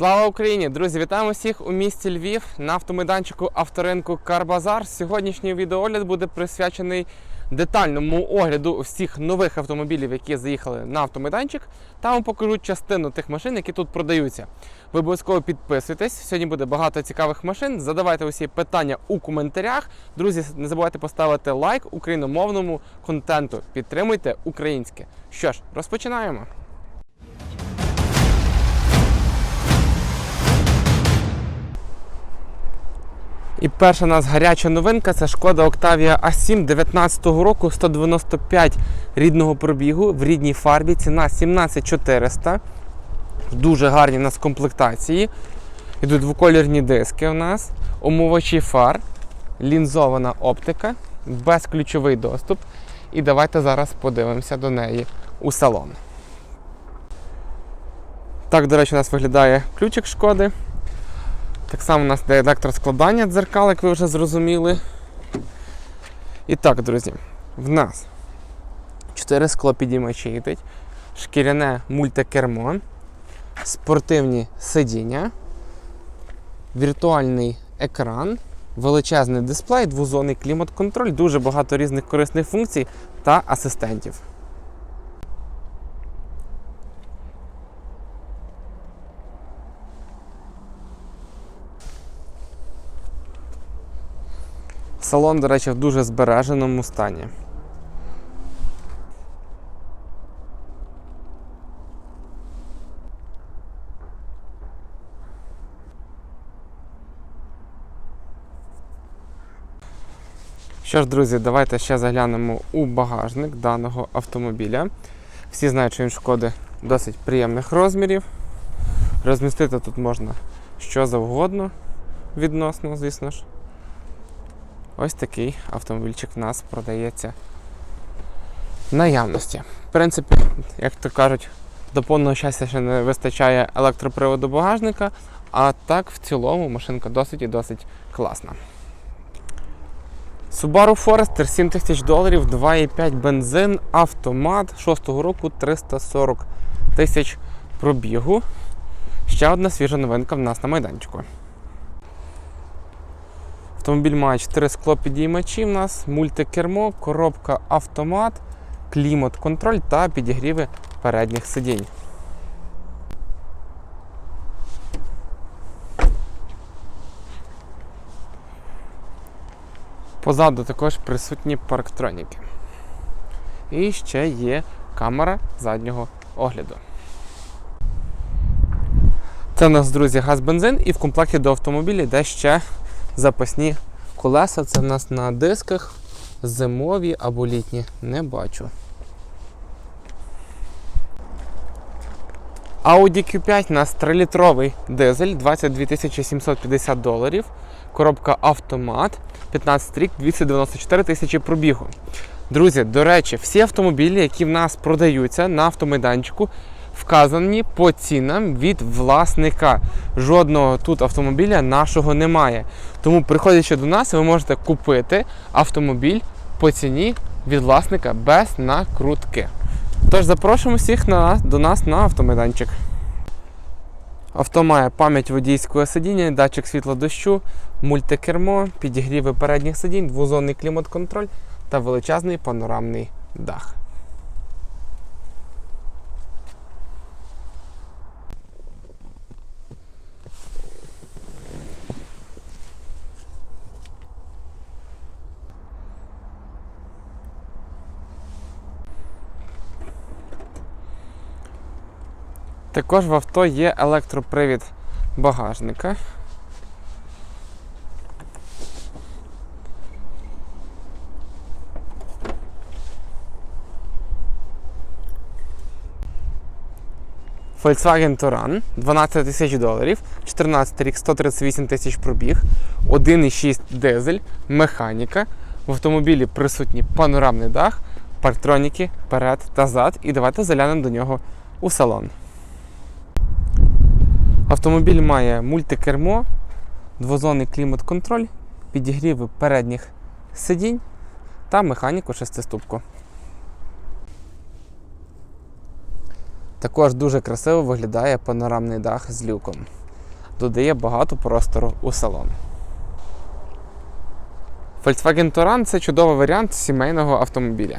Слава Україні! Друзі, вітаємо всіх у місті Львів на автомайданчику авторинку Карбазар. Сьогоднішній відеоогляд буде присвячений детальному огляду всіх нових автомобілів, які заїхали на автомайданчик. Та вам покажу частину тих машин, які тут продаються. Ви обов'язково підписуйтесь. Сьогодні буде багато цікавих машин. Задавайте усі питання у коментарях. Друзі, не забувайте поставити лайк україномовному контенту. Підтримуйте українське. Що ж, розпочинаємо. І перша у нас гаряча новинка це шкода Octavia A7 19 року 195 рідного пробігу в рідній фарбі. Ціна 17400. Дуже гарні у нас комплектації. Йдуть двоколірні диски у нас, омивачі фар, лінзована оптика, безключовий доступ. І давайте зараз подивимося до неї у салон. Так, до речі, у нас виглядає ключик шкоди. Так само у нас йде електроскладання дзеркал, як ви вже зрозуміли. І так, друзі, в нас 4 склопідіймачі йдуть, шкіряне мультикермо, спортивні сидіння, віртуальний екран, величезний дисплей, двозонний клімат-контроль, дуже багато різних корисних функцій та асистентів. Салон, до речі, в дуже збереженому стані. Що ж, друзі, давайте ще заглянемо у багажник даного автомобіля. Всі знають, що він шкоди досить приємних розмірів. Розмістити тут можна що завгодно відносно, звісно ж. Ось такий автомобільчик в нас продається в наявності. В принципі, як то кажуть, до повного щастя ще не вистачає електроприводу багажника, а так в цілому машинка досить і досить класна. Subaru Forester 7 тисяч доларів, 2,5 бензин, автомат 6-го року 340 тисяч пробігу. Ще одна свіжа новинка в нас на майданчику. Автомобіль має 4 склопідіймачі в нас, мультикермо, коробка автомат, клімат-контроль та підігріви передніх сидінь. Позаду також присутні парктроніки. І ще є камера заднього огляду. Це у нас, друзі, газ-бензин, і в комплекті до автомобіля йде ще запасні колеса. Це в нас на дисках, зимові або літні, не бачу. Audi Q5 у нас 3-літровий дизель, 22 750 доларів. Коробка автомат, 15 рік, 294 тисячі пробігу. Друзі, до речі, всі автомобілі, які в нас продаються на автомайданчику, вказані по цінам від власника. Жодного тут автомобіля нашого немає. Тому, приходячи до нас, ви можете купити автомобіль по ціні від власника без накрутки. Тож запрошуємо всіх на, до нас на автомайданчик. Авто має пам'ять водійського сидіння, датчик світла дощу, мультикермо, підігріви передніх сидінь, двозонний клімат-контроль та величезний панорамний дах. Також в авто є електропривід багажника. Volkswagen Touran 12 тисяч доларів, 14 рік, 138 тисяч пробіг, 1,6 дизель, механіка. В автомобілі присутній панорамний дах, парктроніки перед та зад. І давайте заглянемо до нього у салон. Автомобіль має мультикермо, двозонний клімат-контроль, підігріви передніх сидінь та механіку шестиступку. Також дуже красиво виглядає панорамний дах з люком. додає багато простору у салон. Volkswagen Touran це чудовий варіант сімейного автомобіля.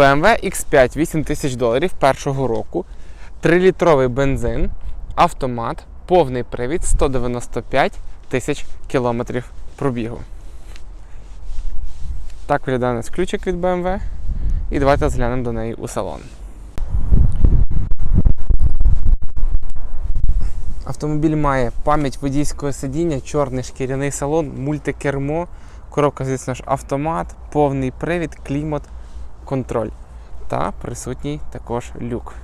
BMW X5 8 тисяч доларів першого року, 3-літровий бензин, автомат, повний привід 195 тисяч кілометрів пробігу. Так виглядає нас ключик від BMW. І давайте зглянемо до неї у салон. Автомобіль має пам'ять водійського сидіння, чорний шкіряний салон, мультикермо, коробка, звісно ж, автомат, повний привід, клімат, контроль. Та присутній також люк.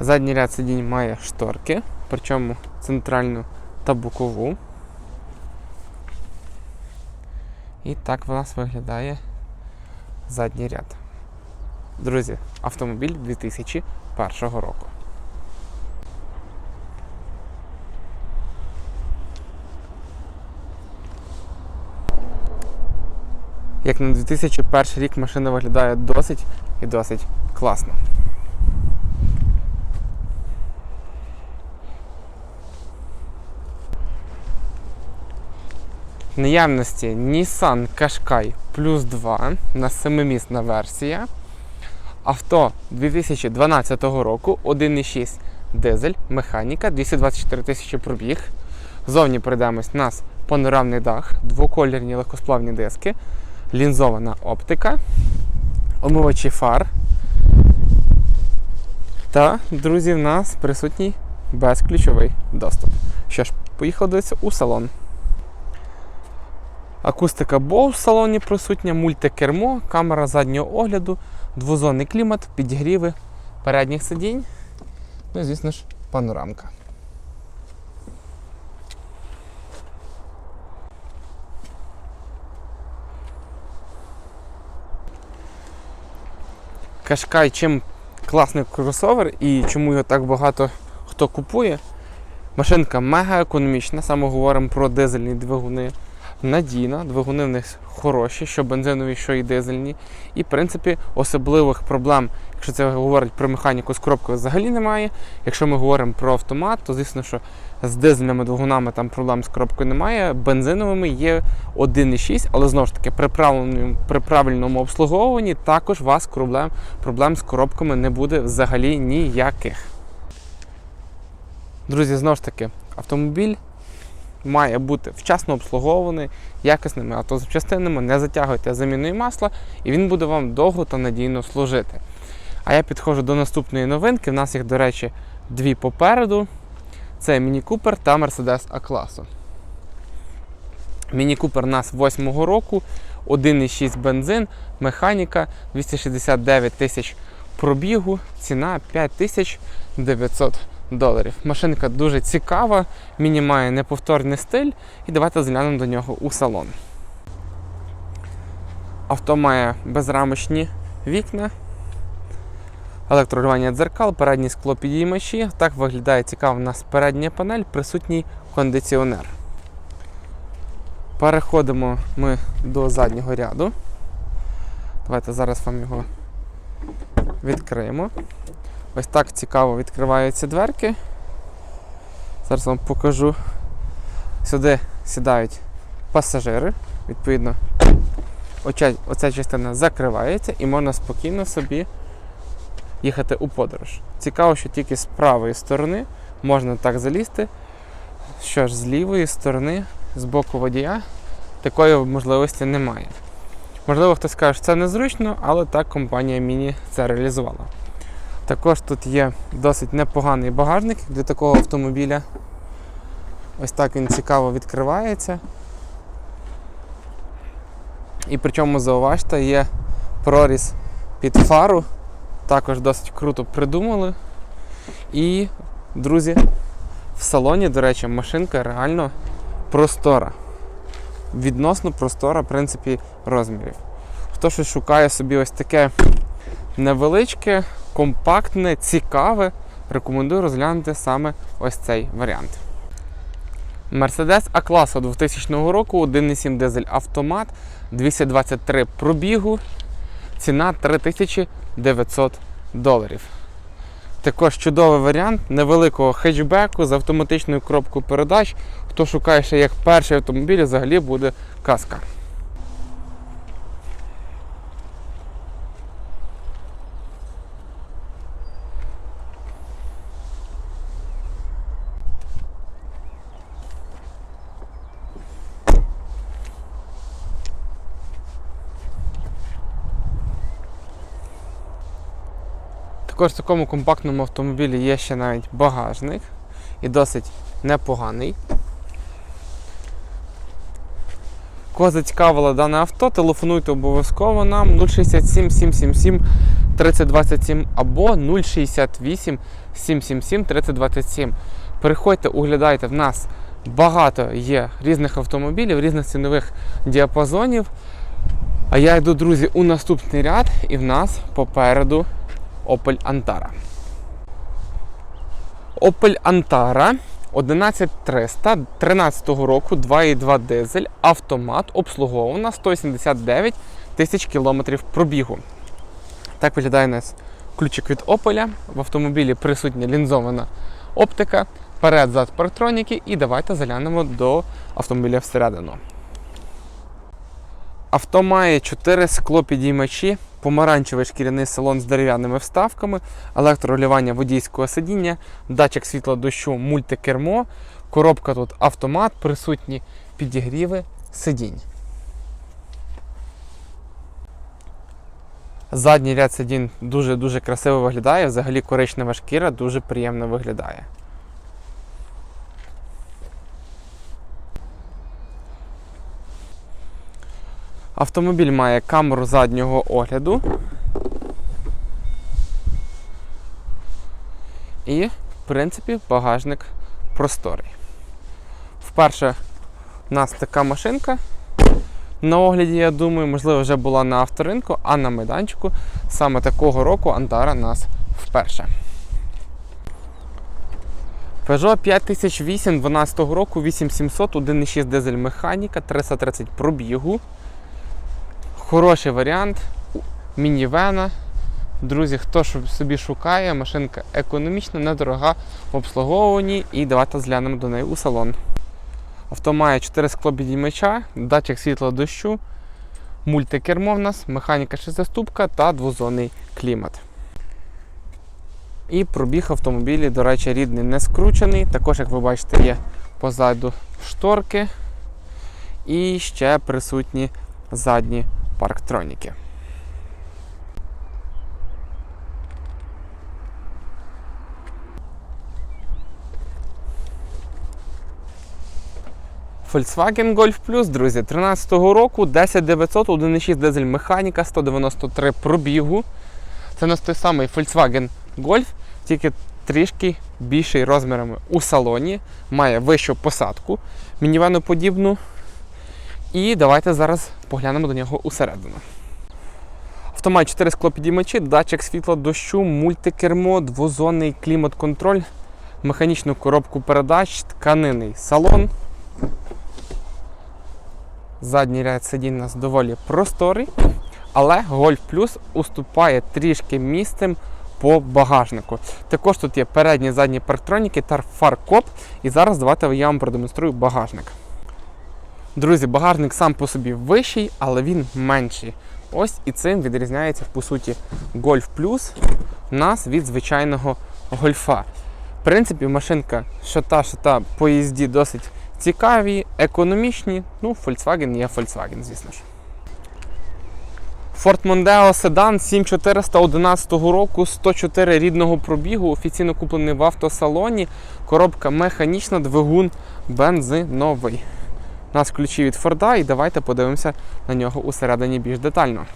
Задній ряд сидінь має шторки, причому центральну та бокову. І так в нас виглядає задній ряд. Друзі, автомобіль 2001 року. Як на 2001 рік машина виглядає досить і досить класно. Наявності Nissan Qashqai Plus 2 на 7-місна версія. Авто 2012 року, 1,6 дизель, механіка, 224 тисячі пробіг. Зовні пройдемось у нас панорамний дах, двоколірні легкосплавні диски, лінзована оптика, омивачі фар. Та, друзі, в нас присутній безключовий доступ. Що ж, поїхали у салон. Акустика Bose в салоні присутня, мультикермо, камера заднього огляду, двозонний клімат, підігріви передніх сидінь. Ну і, звісно ж, панорамка. Кашкай чим класний кросовер і чому його так багато хто купує. Машинка мега економічна, саме говоримо про дизельні двигуни надійна, двигуни в них хороші, що бензинові, що і дизельні. І, в принципі, особливих проблем, якщо це говорить про механіку з коробкою, взагалі немає. Якщо ми говоримо про автомат, то звісно, що з дизельними двигунами там проблем з коробкою немає. Бензиновими є 1,6, але знову ж таки при правильному, при правильному обслуговуванні також у вас проблем, проблем з коробками не буде взагалі ніяких. Друзі, знову ж таки, автомобіль має бути вчасно обслуговуваний якісними автозапчастинами, не затягуйте заміною масла, і він буде вам довго та надійно служити. А я підходжу до наступної новинки. У нас їх, до речі, дві попереду. Це Міні Купер та Mercedes А класу. Міні Купер у нас 8-го року, 1,6 бензин, механіка, 269 тисяч пробігу, ціна 5900 доларів. Машинка дуже цікава, міні має неповторний стиль, і давайте зглянемо до нього у салон. Авто має безрамочні вікна, електролювання дзеркал, передні скло підіймачі. Так виглядає цікаво у нас передня панель, присутній кондиціонер. Переходимо ми до заднього ряду. Давайте зараз вам його відкриємо. Ось так цікаво відкриваються дверки. Зараз вам покажу. Сюди сідають пасажири. Відповідно, оця, частина закривається і можна спокійно собі їхати у подорож. Цікаво, що тільки з правої сторони можна так залізти. Що ж, з лівої сторони, з боку водія, такої можливості немає. Можливо, хтось скаже, що це незручно, але так компанія Міні це реалізувала. Також тут є досить непоганий багажник для такого автомобіля. Ось так він цікаво відкривається. І причому зауважте, є проріз під фару, також досить круто придумали. І, друзі, в салоні, до речі, машинка реально простора. Відносно простора, в принципі, розмірів. Хто щось шукає собі ось таке невеличке, компактне, цікаве, рекомендую розглянути саме ось цей варіант. Mercedes A-класу 2000 року, 1,7 дизель автомат, 223 пробігу, ціна 3900 доларів. Також чудовий варіант невеликого хетчбеку з автоматичною коробкою передач. Хто шукає ще як перший автомобіль, взагалі буде казка. Також в такому компактному автомобілі є ще навіть багажник і досить непоганий. Кого зацікавило дане авто, телефонуйте обов'язково нам 067 777 3027 або 068 777 3027. Переходьте, оглядайте, в нас багато є різних автомобілів, різних цінових діапазонів. А я йду, друзі, у наступний ряд, і в нас попереду Opel Antara. Opel Antara 11300 13 року 2,2 дизель, автомат, обслуговувана 179 тисяч кілометрів пробігу. Так виглядає у нас ключик від Opel. В автомобілі присутня лінзована оптика, перед-зад парктроніки і давайте заглянемо до автомобіля всередину. Авто має 4 склопідіймачі, помаранчевий шкіряний салон з дерев'яними вставками, електролювання водійського сидіння, датчик світла дощу, мультикермо, коробка тут автомат, присутні підігріви сидінь. Задній ряд сидінь дуже-дуже красиво виглядає, взагалі коричнева шкіра дуже приємно виглядає. Автомобіль має камеру заднього огляду. І, в принципі, багажник просторий. Вперше у нас така машинка на огляді, я думаю, можливо, вже була на авторинку, а на майданчику саме такого року Антара нас вперше. Peugeot 5008 12 року 8700, 1,6 дизель механіка, 330 пробігу. Хороший варіант мінівена. Друзі, хто собі шукає, машинка економічна, недорога в обслуговуванні і давайте зглянемо до неї у салон. Авто має 4 склопідіймача, датчик світла дощу, мультикермо в нас, механіка 6-ступка та двозонний клімат. І пробіг автомобілі, до речі, рідний не скручений. Також, як ви бачите, є позаду шторки і ще присутні задні парктроніки. Volkswagen Golf Plus, друзі, 13-го року 10900, 1,6 дизель механіка, 193 пробігу. Це у нас той самий Volkswagen Golf, тільки трішки більший розмірами у салоні, має вищу посадку, мінівеноподібну. І давайте зараз поглянемо до нього усередину. Автомат 4 склопідіймачі, датчик світла дощу, мультикермо, двозонний клімат-контроль, механічну коробку передач, тканинний салон. Задній ряд сидінь у нас доволі просторий, але Golf Plus уступає трішки місцем по багажнику. Також тут є передні задні парктроніки та фаркоп. І зараз давайте я вам продемонструю багажник. Друзі, багажник сам по собі вищий, але він менший. Ось і цим відрізняється, по суті, Golf Plus нас від звичайного гольфа. В принципі, машинка що та, що та по їзді досить цікаві, економічні. Ну, Volkswagen є Volkswagen, звісно ж. Ford Mondeo Sedan 7411 року, 104 рідного пробігу, офіційно куплений в автосалоні. Коробка механічна, двигун бензиновий. У нас ключі від Форда і давайте подивимося на нього усередині більш детально.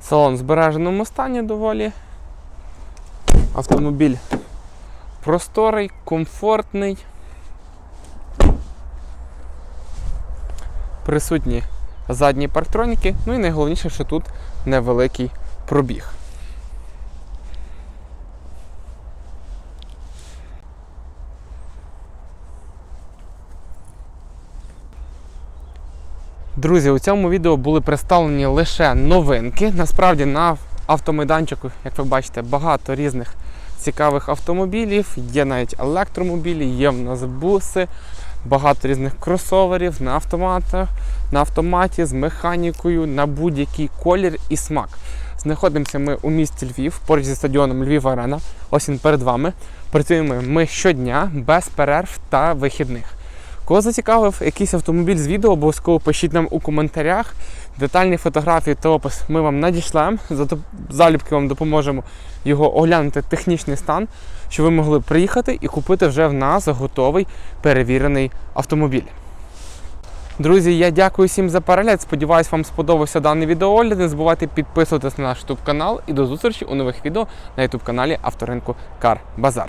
Салон в збереженому стані доволі. Автомобіль просторий, комфортний. Присутні задні парктроніки. Ну і найголовніше, що тут невеликий пробіг. Друзі, у цьому відео були представлені лише новинки. Насправді на автомайданчику, як ви бачите, багато різних цікавих автомобілів. Є навіть електромобілі, є в нас буси, багато різних кросоверів на автоматах, на автоматі з механікою на будь-який колір і смак. Знаходимося ми у місті Львів, поруч зі стадіоном Львів Арена. Ось він перед вами. Працюємо ми щодня без перерв та вихідних. Кого зацікавив якийсь автомобіль з відео, обов'язково пишіть нам у коментарях. Детальні фотографії та опис ми вам надішлемо. Залюбки вам допоможемо його оглянути технічний стан, щоб ви могли приїхати і купити вже в нас готовий перевірений автомобіль. Друзі, я дякую всім за перегляд. Сподіваюсь, вам сподобався даний відеоогляд. Не забувайте підписуватись на наш YouTube канал і до зустрічі у нових відео на YouTube каналі авторинку Кар Базар.